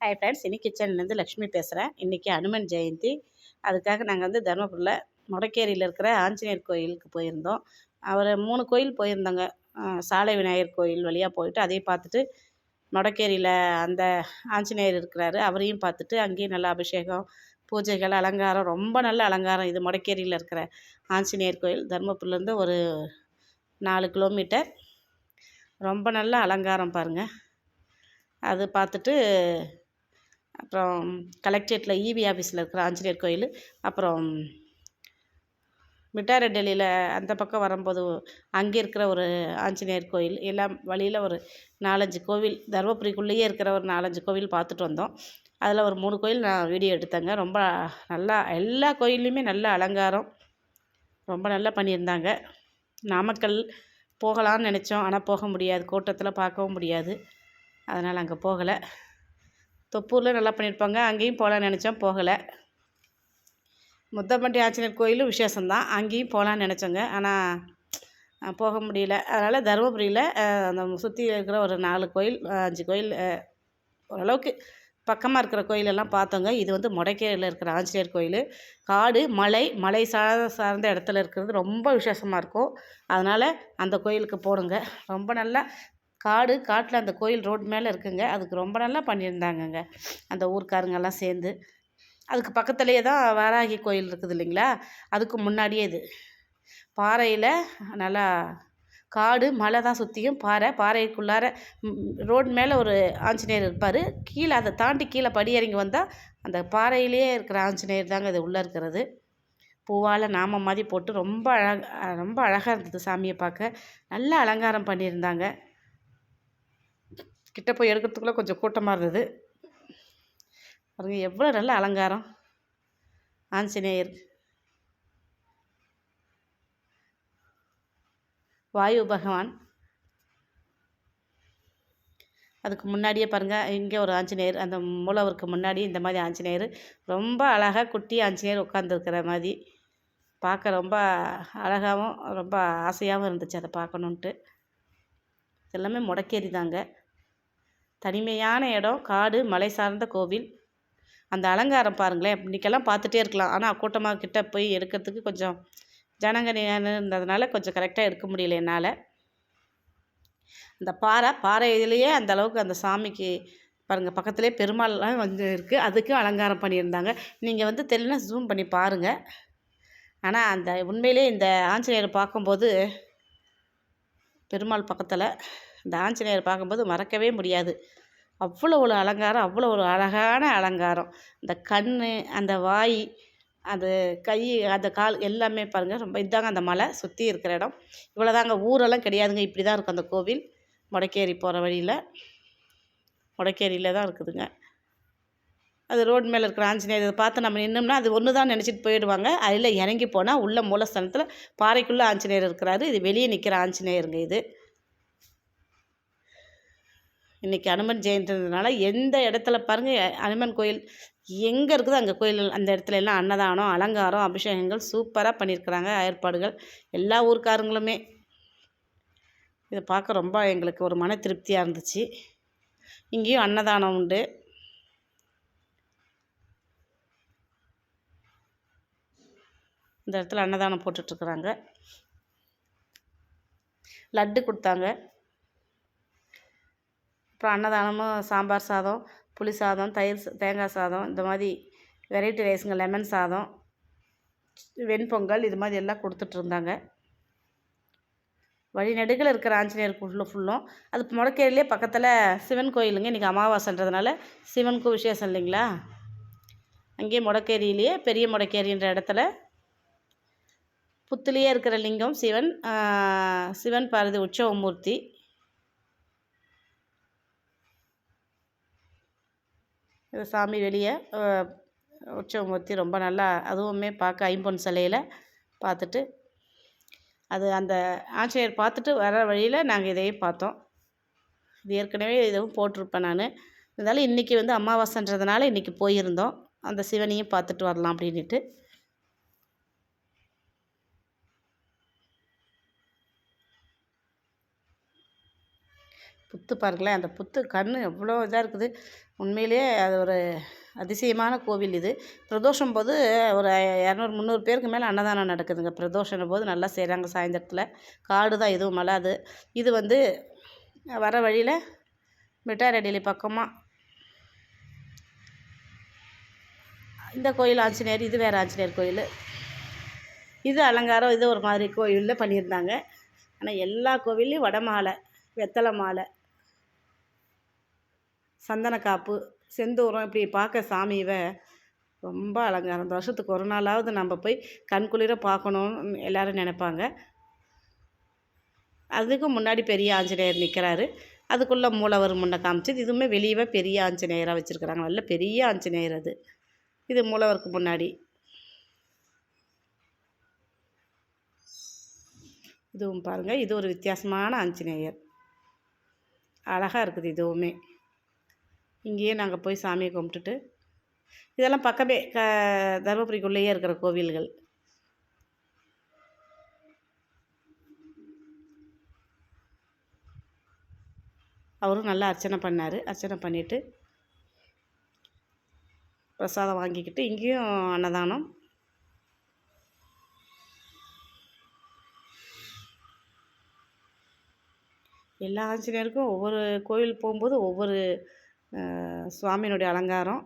Hi friends இன்னைக்கு கிச்சன்லேருந்து லக்ஷ்மி பேசுகிறேன் இன்றைக்கி அனுமன் ஜெயந்தி. அதுக்காக நாங்கள் வந்து தருமபுரியில் மொடக்கேரியில் இருக்கிற ஆஞ்சநேயர் கோயிலுக்கு போயிருந்தோம். அவர் மூணு கோயில் போயிருந்தோங்க. சாலை விநாயகர் கோயில் வழியாக போயிட்டு அதையும் பார்த்துட்டு மொடக்கேரியில் அந்த ஆஞ்சநேயர் இருக்கிறாரு. அவரையும் பார்த்துட்டு அங்கேயும் நல்லா அபிஷேகம் பூஜைகள் அலங்காரம் ரொம்ப நல்ல அலங்காரம் இது மொடக்கேரியில் இருக்கிற ஆஞ்சநேயர் கோயில். தருமபுரிலேருந்து ஒரு நாலு கிலோமீட்டர். ரொம்ப நல்ல அலங்காரம் பாருங்கள் அது பார்த்துட்டு அப்புறம் கலெக்டரேட்டில் இபி ஆஃபீஸில் இருக்கிற ஆஞ்சநேயர் கோயில் அப்புறம் மிட்டாரெட்டலியில் அந்த பக்கம் வரும்போது அங்கே இருக்கிற ஒரு ஆஞ்சநேயர் கோயில் எல்லாம் வழியில் ஒரு நாலஞ்சு கோவில் தருமபுரிக்குள்ளேயே இருக்கிற ஒரு நாலஞ்சு கோவில் பார்த்துட்டு வந்தோம். அதில் ஒரு மூணு கோயில் நான் வீடியோ எடுத்தேங்க. ரொம்ப நல்லா எல்லா கோயில்லையுமே நல்ல அலங்காரம் ரொம்ப நல்லா பண்ணியிருந்தாங்க. நாமக்கல் போகலான்னு நினச்சோம். ஆனால் போக முடியாது. கூட்டத்தில் பார்க்கவும் முடியாது. அதனால் அங்கே போகலை. தொப்பூரில் நல்லா பண்ணியிருப்பாங்க. அங்கேயும் போகலான்னு நினச்சோம். போகலை. முத்தப்பட்டி ஆஞ்சநேயர் கோயிலும் விசேஷம்தான். அங்கேயும் போகலான்னு நினச்சோங்க. ஆனால் போக முடியல. அதனால் தருமபுரியில் அந்த சுற்றி இருக்கிற ஒரு நாலு கோயில் அஞ்சு கோயில் ஓரளவுக்கு பக்கமாக இருக்கிற கோயிலெல்லாம் பார்த்தோங்க. இது வந்து முடக்கேரியில் இருக்கிற ஆஞ்சநேயர் கோயில். காடு மலை மலை சார்ந்த சார்ந்த இடத்துல இருக்கிறது ரொம்ப விசேஷமாக இருக்கும். அதனால் அந்த கோயிலுக்கு போகணுங்க ரொம்ப நல்லா காடு காட்டில் அந்த கோயில் ரோடு மேலே இருக்குங்க. அதுக்கு ரொம்ப நல்லா பண்ணியிருந்தாங்கங்க. அந்த ஊர்க்காரங்கெல்லாம் சேர்ந்து. அதுக்கு பக்கத்துலேயே தான் வாராகி கோயில் இருக்குது இல்லைங்களா? அதுக்கு முன்னாடியே இது. பாறையில் நல்லா காடு மலை தான் சுற்றியும் பாறை. பாறைக்குள்ளார ரோடு மேலே ஒரு ஆஞ்சநேயர் இருப்பார். கீழே அதை தாண்டி கீழே படி இறங்கி வந்தால் அந்த பாறையிலேயே இருக்கிற ஆஞ்சநேயர் தாங்க இது உள்ளே இருக்கிறது. பூவால் நாம மாதிரி போட்டு ரொம்ப அழக ரொம்ப அழகாக இருந்தது சாமியை பார்க்க. நல்லா அலங்காரம் பண்ணியிருந்தாங்க. கிட்டே போய் எடுக்கிறதுக்குள்ளே கொஞ்சம் கூட்டமாக இருந்தது. பாருங்க எவ்வளோ நல்ல அலங்காரம். ஆஞ்சநேயர். வாயு பகவான். அதுக்கு முன்னாடியே பாருங்கள் இங்கே ஒரு ஆஞ்சநேயர் அந்த மூலவருக்கு முன்னாடி இந்த மாதிரி ஆஞ்சநேயர். ரொம்ப அழகாக குட்டி ஆஞ்சநேயர் உட்காந்துருக்கிற மாதிரி. பார்க்க ரொம்ப அழகாகவும் ரொம்ப ஆசையாகவும் இருந்துச்சு அதை பார்க்கணுன்ட்டு. எல்லாமே முடக்கேறி தாங்க தனிமையான இடம் காடு மலை சார்ந்த கோவில். அந்த அலங்காரம் பாருங்களேன். இன்றைக்கெல்லாம் பார்த்துட்டே இருக்கலாம். ஆனால் கூட்டமாக கிட்ட போய் எடுக்கிறதுக்கு கொஞ்சம் ஜனங்க இருந்ததுனால கொஞ்சம் கரெக்டாக எடுக்க முடியல என்னால். அந்த பாறை பாறை இதுலேயே அந்த அளவுக்கு அந்த சாமிக்கு பாருங்கள் பக்கத்துலேயே பெருமாள்லாம் வந்து இருக்குது அதுக்கும் அலங்காரம் பண்ணியிருந்தாங்க. நீங்கள் வந்து தெரியல ஜூம் பண்ணி பாருங்கள் ஆனால் அந்த உண்மையிலே இந்த ஆஞ்சநேயரை பார்க்கும்போது பெருமாள் பக்கத்தில் இந்த ஆஞ்சநேயர் பார்க்கும்போது மறக்கவே முடியாது. அவ்வளோ ஒரு அலங்காரம் அவ்வளோ ஒரு அழகான அலங்காரம். இந்த கண் அந்த வாய் அது கை அந்த கால் எல்லாமே பாருங்கள் ரொம்ப இதாங்க அந்த மலை சுற்றி இருக்கிற இடம். இவ்வளோதாங்க ஊரெல்லாம் கிடையாதுங்க. இப்படி தான் இருக்கும் அந்த கோவில். மொடக்கேரி போகிற வழியில். மொடக்கேரியில் தான் இருக்குதுங்க. அது ரோடு மேலே இருக்கிற ஆஞ்சநேயர் இதை பார்த்து நம்ம நின்னோம்னா அது ஒன்று தான் நினச்சிட்டு போயிடுவாங்க. அதில் இறங்கி போனால் உள்ள மூலஸ்தானத்தில் பாறைக்குள்ளே ஆஞ்சநேயர் இருக்கிறாரு. இது வெளியே நிற்கிற ஆஞ்சநேயருங்க இது. இன்றைக்கி அனுமன் ஜெயந்தின்றதுனால எந்த இடத்துல பாருங்கள் அனுமன் கோயில் எங்கே இருக்குதோ அங்கே கோயில்? அந்த இடத்துல எல்லாம் அன்னதானம் அலங்காரம் அபிஷேகங்கள் சூப்பராக பண்ணியிருக்கிறாங்க ஏற்பாடுகள் எல்லா ஊருக்காரங்களுமே. இதை பார்க்க ரொம்ப எங்களுக்கு ஒரு மன திருப்தியாக இருந்துச்சு. இங்கேயும் அன்னதானம் உண்டு. இந்த இடத்துல அன்னதானம் போட்டுட்ருக்குறாங்க லட்டு கொடுத்தாங்க. அப்புறம் அன்னதானமும் சாம்பார் சாதம் புளி சாதம் தயிர் தேங்காய் சாதம் இந்த மாதிரி வெரைட்டி ரைஸுங்க லெமன் சாதம் வெண்பொங்கல் இது மாதிரி எல்லாம் கொடுத்துட்ருந்தாங்க இருந்தாங்க. இருக்கிற ஆஞ்சநேயர் ஃபுல்லும் ஃபுல்லும் அது முடக்கேரிலே பக்கத்தில் சிவன் கோயிலுங்க இன்றைக்கி அமாவாசைன்றதுனால சிவனுக்கும் விசேஷம் இல்லைங்களா? அங்கேயே முடக்கேரியிலேயே பெரிய முடக்கேரின்ற இடத்துல புத்துலேயே இருக்கிற லிங்கம் சிவன் சிவன் பாரதி உற்சவமூர்த்தி. சாமி வெளியே உற்சவம் உற்சவமூர்த்தி ரொம்ப நல்லா அதுவுமே பார்க்க ஐம்பொன் சிலையில் பார்த்துட்டு அது அந்த ஆஞ்சநேயர் பார்த்துட்டு வர வழியில் நாங்கள் இதையும் பார்த்தோம். இது ஏற்கனவே இதுவும் போட்டிருப்பேன் நான். இருந்தாலும் இன்றைக்கி வந்து அமாவாசைன்றதுனால இன்றைக்கி போயிருந்தோம். அந்த சிவனையும் பார்த்துட்டு வரலாம் அப்படின்ட்டு புத்து பாருங்களேன் அந்த புத்து கண் எவ்வளோ இதாக இருக்குது. உண்மையிலேயே அது ஒரு அதிசயமான கோவில் இது. பிரதோஷம் போது ஒரு இரநூறு முந்நூறு பேருக்கு மேலே அன்னதானம் நடக்குதுங்க. பிரதோஷம் போது நல்லா செய்கிறாங்க சாயந்தரத்தில். காடு தான் எதுவும் மழை அது இது வந்து வர வழியில் மிட்டாரடிலி பக்கமாக இந்த கோயில் ஆஞ்சநேயர் இது வேறு ஆஞ்சநேயர் கோயில். இது அலங்காரம் இது ஒரு மாதிரி கோயிலில் பண்ணியிருந்தாங்க. ஆனால் எல்லா கோவில்லையும் வடமாலை வெத்தலை மாலை சந்தனக்காப்பு செந்தூரம் இப்படி பார்க்க சாமியை ரொம்ப அலங்காரம். அந்த வருஷத்துக்கு ஒரு நாளாவது நம்ம போய் கண்குளிர பார்க்கணுன்னு எல்லோரும் நினைப்பாங்க. அதுக்கு முன்னாடி பெரிய ஆஞ்சநேயர் நிற்கிறாரு அதுக்குள்ளே மூலவர் முன்ன காமிச்சது. இதுவுமே வெளியவே பெரிய ஆஞ்சநேயராக வச்சுருக்குறாங்க. நல்ல பெரிய ஆஞ்சநேயர் அது. இது மூலவருக்கு முன்னாடி. இதுவும் பாருங்கள் இது ஒரு வித்தியாசமான ஆஞ்சநேயர். அழகாக இருக்குது இதுவுமே. இங்கேயே நாங்கள் போய் சாமியை கும்பிட்டுட்டு இதெல்லாம் பக்கமே க தருமபுரிக்குள்ளேயே இருக்கிற கோவில்கள். அவரும் நல்லா அர்ச்சனை பண்ணார். அர்ச்சனை பண்ணிவிட்டு பிரசாதம் வாங்கிக்கிட்டு இங்கேயும் அன்னதானம். எல்லா ஆஞ்சநேயருக்கும் ஒவ்வொரு கோவில் போகும்போது ஒவ்வொரு சுவாமியினுடைய அலங்காரம்.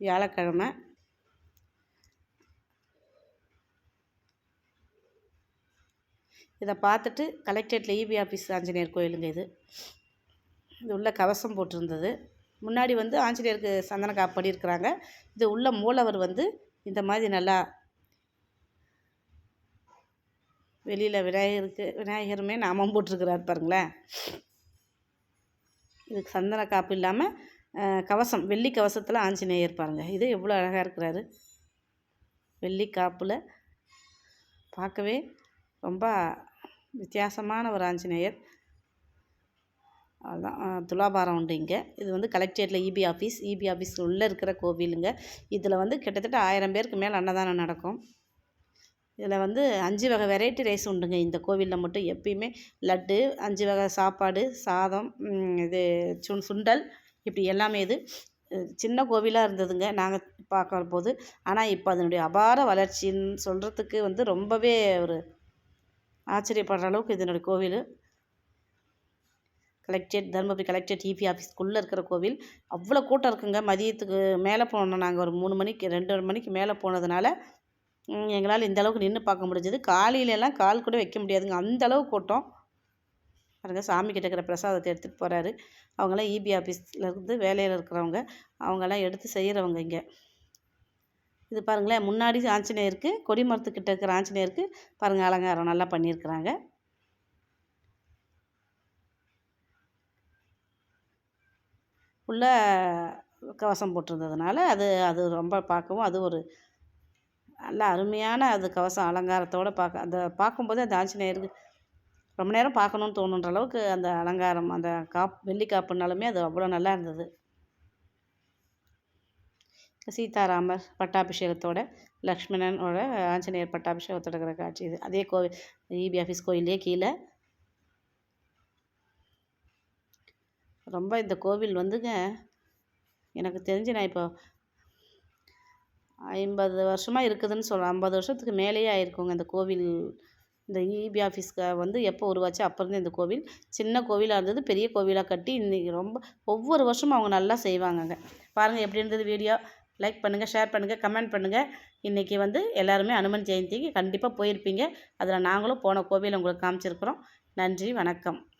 வியாழக்கிழமை. இதை பார்த்துட்டு கலெக்டரேட்டில் இபி ஆஃபீஸ் ஆஞ்சநேயர் கோயிலுங்க இது. இது உள்ள கவசம் போட்டிருந்தது. முன்னாடி வந்து ஆஞ்சநேயருக்கு சந்தன காப்பு பண்ணியிருக்கிறாங்க இது உள்ள மூலவர் வந்து இந்த மாதிரி நல்லா வெளியில் விநாயகருக்கு விநாயகருமே நாமம் போட்டிருக்கிறார் பாருங்களேன். இதுக்கு சந்தன காப்பு இல்லாமல் கவசம் வெள்ளி கவசத்தில் ஆஞ்சநேயர் பாருங்கள் இது எவ்வளோ அழகாக இருக்கிறாரு. வெள்ளி காப்பில் பார்க்கவே ரொம்ப வித்தியாசமான ஒரு ஆஞ்சநேயர். அதுதான் துலாபாரம் உண்டு இங்கே. இது வந்து கலெக்டரேட்டில் இபி ஆஃபீஸ். இபி ஆஃபீஸ் உள்ளே இருக்கிற கோவிலுங்க. இதில் வந்து கிட்டத்தட்ட ஆயிரம் பேருக்கு மேலே அன்னதானம் நடக்கும். இதில் வந்து அஞ்சு வகை வெரைட்டி ரைஸ் உண்டுங்க. இந்த கோவிலில் மட்டும் எப்பயுமே லட்டு அஞ்சு வகை சாப்பாடு சாதம் இது சுண் சுண்டல் இப்படி எல்லாமே இது. சின்ன கோவிலாக இருந்ததுங்க நாங்கள் பார்க்குற போது ஆனால் இப்போ அதனுடைய அபார வளர்ச்சின்னு சொல்கிறதுக்கு வந்து ரொம்பவே ஒரு ஆச்சரியப்படுற அளவுக்கு இதனுடைய கோவில். கலெக்டரேட் தருமபுரி கலெக்டரேட் இபி ஆஃபீஸ்க்குள்ளே இருக்கிற கோவில். அவ்வளோ கூட்டம் இருக்குங்க. மதியத்துக்கு மேலே போனோம் நாங்கள் ஒரு மூணு மணிக்கு ரெண்டு மணிக்கு மேலே போனதுனால எங்களால் இந்த அளவுக்கு நின்று பார்க்க முடிஞ்சது. காலையிலலாம் கால் கூட வைக்க முடியாதுங்க. அந்த அளவு கூட்டம். பாருங்கள் சாமி கிட்ட இருக்கிற பிரசாதத்தை எடுத்துகிட்டு போகிறாரு அவங்களாம் இபி ஆஃபீஸில் இருந்து வேலையில் இருக்கிறவங்க. அவங்கெல்லாம் எடுத்து செய்கிறவங்க இங்கே. இது பாருங்களேன் முன்னாடி ஆஞ்சநேயருக்கு கொடிமரத்துக்கிட்ட இருக்கிற ஆஞ்சநேயருக்கு பாருங்கள் அலங்காரம் நல்லா பண்ணியிருக்கிறாங்க. உள்ள கவசம் போட்டிருந்ததுனால அது அது ரொம்ப பார்க்கவும் அது ஒரு நல்ல அருமையான அது கவசம் அலங்காரத்தோடு பார்க்க அந்த பார்க்கும்போது அந்த ஆஞ்சநேயருக்கு ரொம்ப நேரம் பார்க்கணுன்னு தோணுன்ற அளவுக்கு அந்த அலங்காரம் அந்த காப் வெள்ளி காப்புனாலுமே அது அவ்வளோ நல்லா இருந்தது. சீதாராமர் பட்டாபிஷேகத்தோட லக்ஷ்மணனோட ஆஞ்சநேயர் பட்டாபிஷேகத்தோட இருக்கிற காட்சி இது. அதே கோவில் இபி ஆஃபீஸ் கோயிலே கீழே. ரொம்ப இந்த கோவில் வந்துங்க எனக்கு தெரிஞ்சு நான் இப்போ ஐம்பது வருஷமாக இருக்குதுன்னு சொல்கிறேன் ஐம்பது வருஷத்துக்கு மேலேயே ஆயிருக்குங்க இந்த கோவில். இந்த இபி ஆஃபீஸ்க்கு வந்து எப்போ உருவாச்சு? அப்போருந்து இந்த கோவில். சின்ன கோவிலாக இருந்தது பெரிய கோவிலாக கட்டி இன்றைக்கி ரொம்ப ஒவ்வொரு வருஷமும் அவங்க நல்லா செய்வாங்கங்க. பாருங்கள் எப்படி இருந்தது வீடியோ. லைக் பண்ணுங்கள் ஷேர் பண்ணுங்கள் கமெண்ட் பண்ணுங்கள் இன்றைக்கி வந்து எல்லாருமே அனுமன் ஜெயந்திக்கு கண்டிப்பாக போயிருப்பீங்க. அதில் நாங்களும் போன கோவில் உங்களுக்கு காமிச்சிருக்கிறோம். நன்றி வணக்கம்.